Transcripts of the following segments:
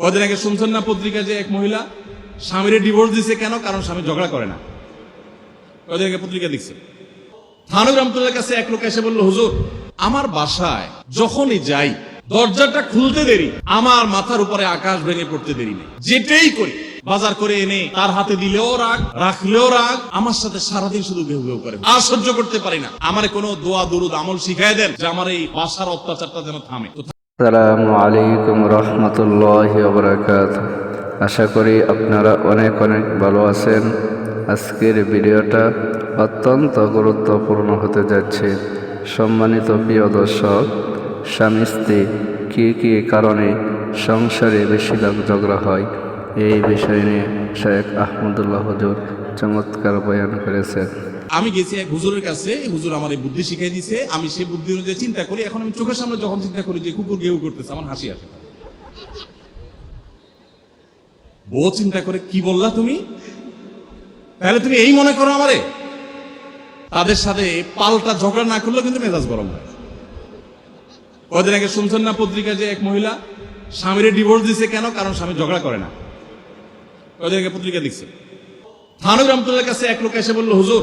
কদিন আগে শুনছেন না পত্রিকা যে এক মহিলা স্বামীরে ডিভোর্স দিছে কেন? কারণ স্বামী ঝগড়া করে না। কদিন আগে পত্রিকা দেখছে থানু কাছে এক লোক এসে বলল, হুজুর, আমার বাসায় যখনই যাই, দরজাটা খুলতে দেরি। আমার মাথার উপরে আকাশ ভেঙে পড়তে দেরি নেই। যেটাই করি, বাজার করে এনে তার হাতে দিলেও রাগ, রাখলেও রাগ, আমার সাথে সারাদিন শুধু ঘেউ ঘেউ করে। আর সহ্য করতে পারি না। আমার কোনো দোয়া, দুরুদ, আমল শিখাই দেন যে আমার এই বাসার অত্যাচারটা যেন থামে। তো আসসালামু আলাইকুম রহমতুল্লাহ বরকাত আশা করি আপনারা অনেক অনেক ভালো আছেন। আজকের ভিডিওটা অত্যন্ত গুরুত্বপূর্ণ হতে যাচ্ছে। সম্মানিত প্রিয় দর্শক, স্বামী স্ত্রী, কী কী কারণে সংসারে বেশিরভাগ ঝগড়া হয়? এই বিষয় নিয়ে শেখ আহমদুল্লাহ হজুর চমৎকার বয়ান করেছেন। আমি গেছি এক হুজুরের কাছে হুজুর আমার এই বুদ্ধি শিখাই দিছে, আমি সেই বুদ্ধি অনুযায়ী চিন্তা করি, এখন আমি চোখের সামনে যখন চিন্তা করি যে কুকুর গেউ করতেছে, আমার হাসি আসে। বউ চিন্তা করে, কি বললা তুমি? তাহলে তুমি এই মনে করো আমারে? তাদের সাথে পাল্টা ঝগড়া না করলেও কিন্তু মেজাজ গরম হয়। কদিন আগে শুনছেন না পত্রিকা যে এক মহিলা স্বামীরে ডিভোর্স দিছে কেন? কারণ স্বামী ঝগড়া করে না। কদিন আগে পত্রিকা দেখছে থানু রহমতুল্লাহ কাছে এক লোক এসে বলল, হুজুর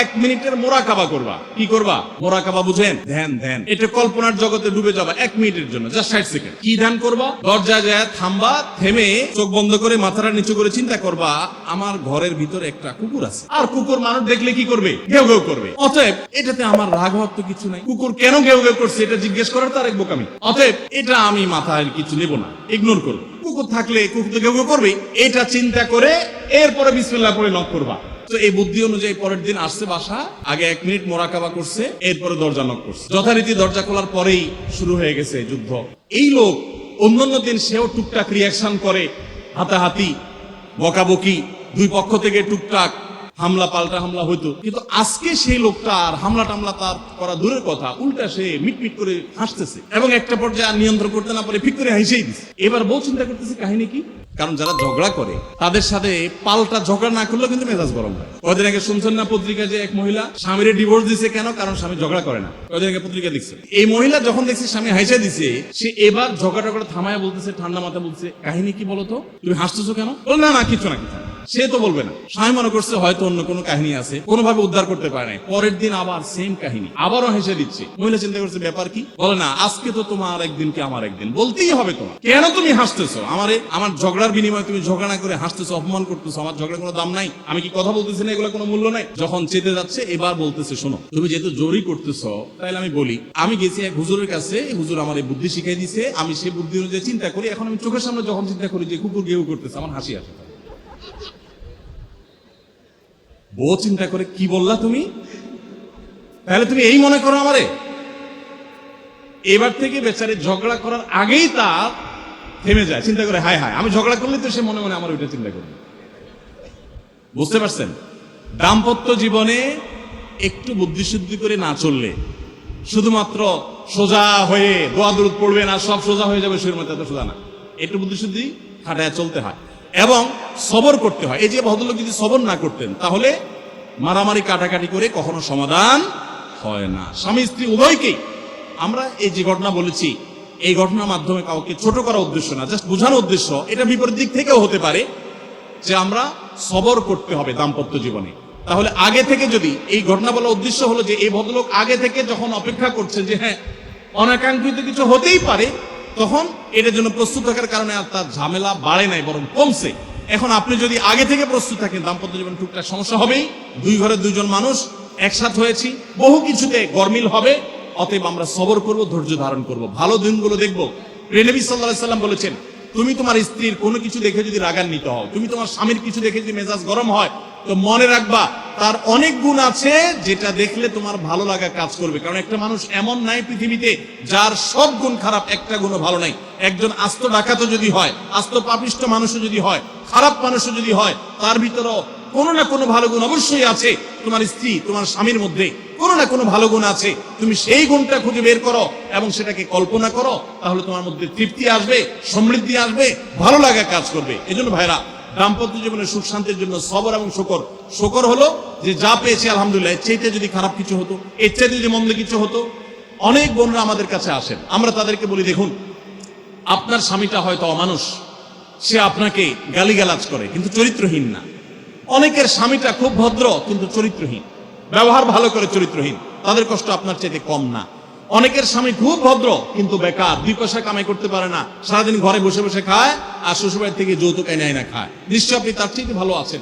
এক মিনিটের মোরাকাবা করবা। কি করবা? মোরাকাবা বুঝেন? ধ্যান ধ্যান। এটা কল্পনার জগতে ডুবে যাবা এক মিনিটের জন্য জাস্ট ষাট সেকেন্ড কি ধ্যান করবা? দরজা যায় থামবা থেমে চোখ বন্ধ করে মাথাটা নিচু করে চিন্তা করবা আমার ঘরের ভিতরে একটা কুকুর আছে। আর কুকুর মানুষ দেখলে কি করবে? ঘেউ ঘেউ করবে। অতএব এটাতে আমার রাগ হওয়ার তো কিছু নাই। কুকুর কেন ঘেউ ঘেউ করছে এটা জিজ্ঞেস করার তার এক বোকামি। অতএব এটা আমি মাথায় কিছু নেব না। ইগনোর করব কুকুর থাকলে কুকুর তো ঘেউ ঘেউ করবে এটা চিন্তা করে এরপরে বিসমিল্লাহ পরে নক করবা। তো এই বুদ্ধি অনুযায়ী পরের দিন আসছে বাসা, আগে এক মিনিট মোরাকাবা করছে, এরপরে দরজা নক করছে। যথারীতি দরজা খোলার পরেই শুরু হয়ে গেছে যুদ্ধ। এই লোক, অন্যান্য দিন সেও টুকটাক রিয়াকশন করে, হাতাহাতি, বকাবকি, দুই পক্ষ থেকে টুকটাক হামলা, পাল্টা হামলা হইতো। কিন্তু আজকে সেই লোকটা আর হামলা, টামলা তার করা দূরের কথা, উল্টা সে মিটমিট করে হাসতেছে। এবং একটা পর্যায়ে নিয়ন্ত্রণ করতে না পারে ফিক করে হাসেই দিচ্ছে এবার বউ চিন্তা করতেছে, কাহিনী কি? কারণ যারা ঝগড়া করে, তাদের সাথে পাল্টা ঝগড়া না করলেও কিন্তু মেজাজ গরম হয়। ওদের আগে শুনছেন না পত্রিকা যে এক মহিলা স্বামীর ডিভোর্স দিছে কেন? কারণ স্বামী ঝগড়া করে না। ওদের আগে পত্রিকা দেখছে। এই মহিলা যখন দেখছে স্বামী হাইসা দিছে, সে এবার ঝগড়া টগড়া থামায় বলতেছে, ঠান্ডা মাথা বলছে কাহিনী কি বলতো তুমি হাসতেছো কেন? বল, না না কিছু না কিছু। সে তো বলবে না। স্বামী মনে করছে হয়তো অন্য কোনো কাহিনী আছে, কোনোভাবে উদ্ধার করতে পারে পরের দিন আবার সেম কাহিনী। আবারও হেসে দিচ্ছে। মহিলা চিন্তা করছে, ব্যাপার কি? বলে, না, আজকে তো তোমার একদিন কি আমার একদিন? বলতেই হবে তোমার। কেন তুমি হাসতেছো? আমারে, আমার ঝগড়ার বিনিময়ে তুমি ঝগড়া না করে হাসতেছো, অপমান করতেছো, আমার ঝগড়ার কোনো দাম নাই। আমি কি কথা বলতেছি না, এগুলো কোনো মূল্য নাই? যখন চেতে যাচ্ছে, এবার বলতেছে, শোনো, তুমি যেহেতু জোরই করতেছো তাহলে আমি বলি, আমি গেছি এক হুজুরের কাছে হুজুর আমার এই বুদ্ধি শিখাই দিছে, আমি সেই বুদ্ধি অনুযায়ী চিন্তা করি। এখন আমি চোখের সামনে যখন চিন্তা করি যে কুকুর গেউ করতেছে, আমার হাসি আসে বউ চিন্তা করে কি বললা তুমি? তাহলে তুমি এই মনে করো আমারে। এবার থেকে বেচারে ঝগড়া করার আগেই তার থেমে যায়, চিন্তা করে, হায় হায়, আমি ঝগড়া করলে তো সে মনে মনে আমার ওইটা চিন্তা করবে। বুঝতে পারছেন? দাম্পত্য জীবনে একটু বুদ্ধিশুদ্ধি করে না চললে শুধুমাত্র সোজা হয়ে দোয়া দূরত পড়বে না, সব সোজা হয়ে যাবে মতো এত সোজা না। একটু বুদ্ধিশুদ্ধি খাটায় চলতে হয়। এবং সবর করতে হয়। এই যে ভদ্রলোক যদি সবর না করতেন, তাহলে মারামারি কাটাকাটি করে কখনো সমাধান হয় না। স্বামী স্ত্রী উভয়কেই আমরা এই যে ঘটনা বলেছি, এই ঘটনার মাধ্যমে কাউকে ছোট করার উদ্দেশ্য না, জাস্ট বোঝানোর উদ্দেশ্য, এটা বিপরীত দিক থেকেও হতে পারে যে আমরা সবর করতে হবে দাম্পত্য জীবনে। তাহলে আগে থেকে যদি এই ঘটনা বলার উদ্দেশ্য হলো যে এই ভদ্রলোক আগে থেকে যখন অপেক্ষা করছে যে হ্যাঁ অনাকাঙ্ক্ষিত কিছু হতেই পারে তখন এটার জন্য প্রস্তুত থাকার কারণে আর তার ঝামেলা বাড়ে নাই, বরং কমছে। এখন আপনি যদি আগে থেকে প্রস্তুত থাকেন, দাম্পত্য জীবন টুকটাক সমস্যা হবেই। দুই ঘরে দুজন মানুষ, একসাথ হয়েছি। বহু কিছুতে গরমিল হবে। অতএব আমরা সবর করব, ধৈর্য ধারণ করব। ভালো দিনগুলো দেখব। প্রেনবী সাল্লাহ সাল্লাম বলেছেন, তুমি তোমার স্ত্রীর কোনো কিছু দেখে যদি রাগান্বিত হও, তুমি তোমার স্বামীর কিছু দেখে যদি মেজাজ গরম হয় তো মনে রাখবা, তার অনেক গুণ আছে যেটা দেখলে তোমার ভালো লাগা কাজ করবে। কারণ একটা মানুষ এমন নাই পৃথিবীতে যার সব গুণ খারাপ, একটা গুণও ভালো নাই। একজন আস্ত ডাকাতও যদি হয়, আস্ত পাপিষ্ট মানুষও যদি হয়, খারাপ মানুষও যদি হয়, তার ভিতরেও কোনো না কোনো ভালো গুণ অবশ্যই আছে। তোমার স্ত্রী, তোমার স্বামীর মধ্যে কোনো না কোনো ভালো গুণ আছে। তুমি সেই গুণটা খুঁজে বের করো এবং সেটাকে কল্পনা করো, তাহলে তোমার মধ্যে তৃপ্তি আসবে, সমৃদ্ধি আসবে, ভালো লাগা কাজ করবে। এজন্য ভাইরা দাম্পত্য জীবনে সুখ শান্তির জন্য সবর এবং শকর। শকর হলো যে যা পেয়েছি, আলহামদুলিল্লাহ, এর চাইতে যদি খারাপ কিছু হতো, এর চাইতে যদি মন্দ কিছু হতো, অনেক বোনরা আমাদের কাছে আসেন। আমরা তাদেরকে বলি, দেখুন, আপনার স্বামীটা হয়তো অমানুষ। সে আপনাকে গালিগালাজ করে, কিন্তু চরিত্রহীন না। অনেকের স্বামীটা খুব ভদ্র, কিন্তু চরিত্রহীন। ব্যবহার ভালো করে চরিত্রহীন। তাদের কষ্ট আপনার চাইতে কম না। অনেকের স্বামী খুব ভদ্র, কিন্তু বেকার, দুই পয়সা কামাই করতে পারে না। সারাদিন ঘরে বসে বসে খায়, আর শ্বশুরবাড়ি থেকে যৌতুক এনে না খায়। নিশ্চয় আপনি তার চাইতে ভালো আছেন।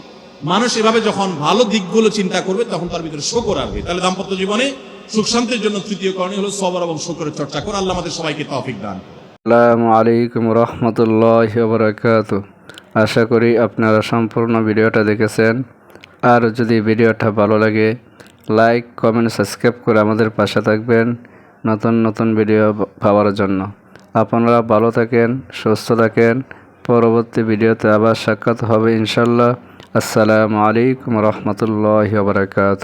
মানুষ এভাবে যখন ভালো দিকগুলো চিন্তা করবে, তখন তার ভিতরে শোকর আসবে তাহলে দাম্পত্য জীবনে সুখ শান্তির জন্য তৃতীয় করণীয় হলো সবর এবং শোকরের চর্চা করে। আল্লাহ আমাদের সবাইকে তৌফিক দান আসসালামু আলাইকুম রহমতুল্লাহ বরকাত। আশা করি আপনারা সম্পূর্ণ ভিডিওটা দেখেছেন। আর যদি ভিডিওটা ভালো লাগে, লাইক, কমেন্ট, সাবস্ক্রাইব করে আমাদের পাশে থাকবেন। নতুন নতুন ভিডিও পাওয়ার জন্য। আপনারা ভালো থাকেন, সুস্থ থাকেন। পরবর্তী ভিডিওতে আবার সাক্ষাৎ হবে ইনশাল্লাহ আসসালামু আলাইকুম রহমতুল্লাহ বরকাত